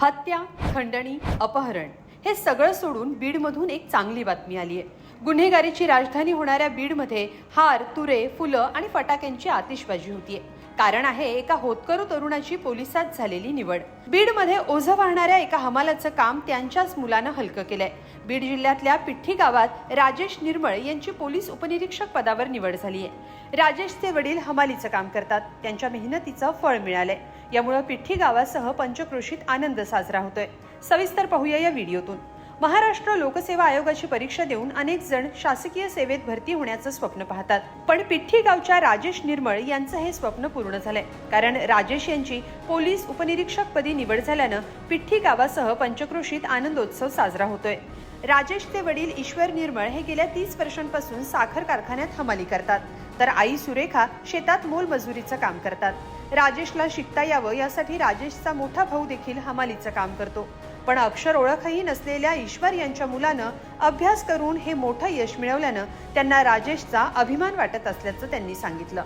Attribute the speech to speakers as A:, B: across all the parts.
A: हत्या खंडणी अपहरण हे सगळं सोडून बीडमधून एक चांगली बातमी आली आहे. गुन्हेगारीची राजधानी होणाऱ्या बीडमध्ये हार तुरे फुलं आणि फटाक्यांची आतिषबाजी होतीये. कारण आहे एका होतकरू तरुणाची पोलिसात झालेली निवड. बीडमध्ये ओझं वाहणाऱ्या एका हमालाचं काम त्यांच्याच मुलानं हलकं केलंय. बीड जिल्ह्यातल्या पिठ्ठी गावात राजेश निर्मळ यांची पोलीस उपनिरीक्षक पदावर निवड झाली आहे राजेशचे वडील हमालीचं काम करतात. त्यांच्या मेहनतीचं फळ मिळालंय. यामुळे पिठ्ठी गावासह पंचक्रोशीत आनंद साजरा होतोय. सविस्तर पाहूया या व्हिडिओतून. महाराष्ट्र लोकसेवा आयोगाची परीक्षा देऊन अनेक जण शासकीय सेवेत भरती होण्याचं स्वप्न पाहतात. पण पिठ्ठी गावच्या राजेश निर्मळ यांचं हे स्वप्न पूर्ण झालंय. कारण राजेश यांची पोलीस उपनिरीक्षक पदी निवड झाल्यानं पिठ्ठी गावासह पंचक्रोशीत आनंदोत्सव साजरा होतोय. राजेशचे वडील ईश्वर निर्मळ हे गेल्या तीस वर्षांपासून साखर कारखान्यात हमाली करतात. तर आई सुरेखा शेतात मोलमजुरीचं काम करतात. राजेशला शिकता यावं यासाठी राजेशचा मोठा भाऊ देखील हमालीचं काम करतो. पण अक्षर ओळखही नसलेल्या ईश्वर यांच्या मुलानं अभ्यास करून हे मोठं यश मिळवल्यानं त्यांना राजेशचा अभिमान वाटत असल्याचं त्यांनी सांगितलं.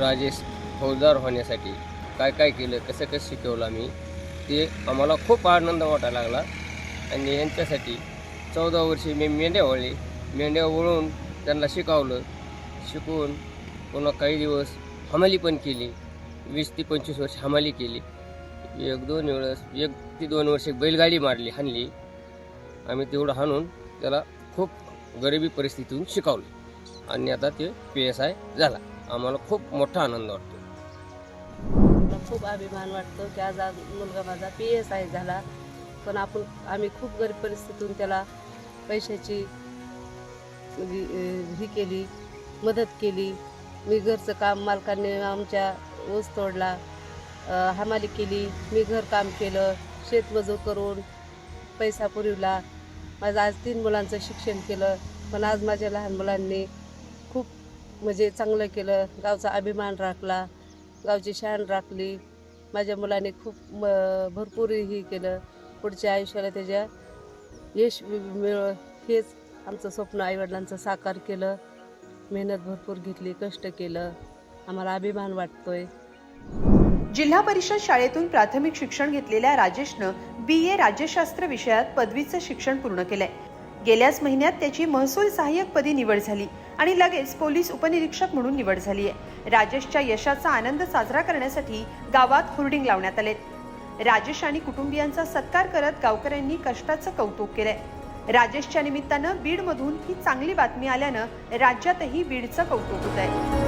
B: राजेश फौजदार होण्यासाठी काय काय केलं कसं कसं शिकवलं आम्ही ते आम्हाला खूप आनंद वाटायला लागला. आणि यांच्यासाठी चौदा वर्षी मी मेंढ्या वळले. मेंढ्या वळून त्यांना शिकवलं. शिकवून पुन्हा काही दिवस हमाली पण केली. वीस ते पंचवीस वर्ष हमाली केली. एक दोन वेळेस एक ते दोन वर्ष बैलगाडी मारली हाणली. आम्ही तेवढं हाणून त्याला खूप गरिबी परिस्थितीतून शिकवलं. आणि आता ते पी एस आय झाला. आम्हाला खूप मोठा आनंद वाटतो.
C: मला खूप अभिमान वाटतो की आज आज मुलगा माझा पी एस आय झाला. पण आपण आम्ही खूप गरीब परिस्थितीतून त्याला पैशाची म्हणजे, ही केली मदत केली. मी घरचं काम मालकाने आमच्या ऊस तोडला. हमाली केली मी घरकाम केलं शेतमजूर करून पैसा पुरवला. माझं आज तीन मुलांचं शिक्षण केलं पण आज माझ्या लहान मुलांनी खूप म्हणजे चांगलं केलं. गावचा अभिमान राखला गावची शान राखली. माझ्या मुलाने खूप म भरपूर हे केलं. पुढच्या आयुष्याला त्याच्या यश मिळ हेच आमचं स्वप्न. आईवडिलांचं साकार केलं. मेहनत भरपूर घेतली कष्ट केलं. आम्हाला अभिमान वाटतोय.
A: जिल्हा परिषद शाळेतून प्राथमिक शिक्षण घेतलेल्या राजेशनं बी ए राज्यशास्त्र विषयात पदवीचं शिक्षण पूर्ण केलंय. गेल्याच महिन्यात त्याची महसूल सहाय्यक पदी निवड झाली आणि लगेच पोलीस उपनिरीक्षक म्हणून निवड झाली आहे राजेशच्या यशाचा आनंद साजरा करण्यासाठी गावात होर्डिंग लावण्यात आलेत राजेश आणि कुटुंबियांचा सत्कार करत गावकऱ्यांनी कष्टाचं कौतुक केलंय. राजेशच्या निमित्तानं बीडमधून ही चांगली बातमी आल्यानं राज्यातही बीडचं कौतुक होत आहे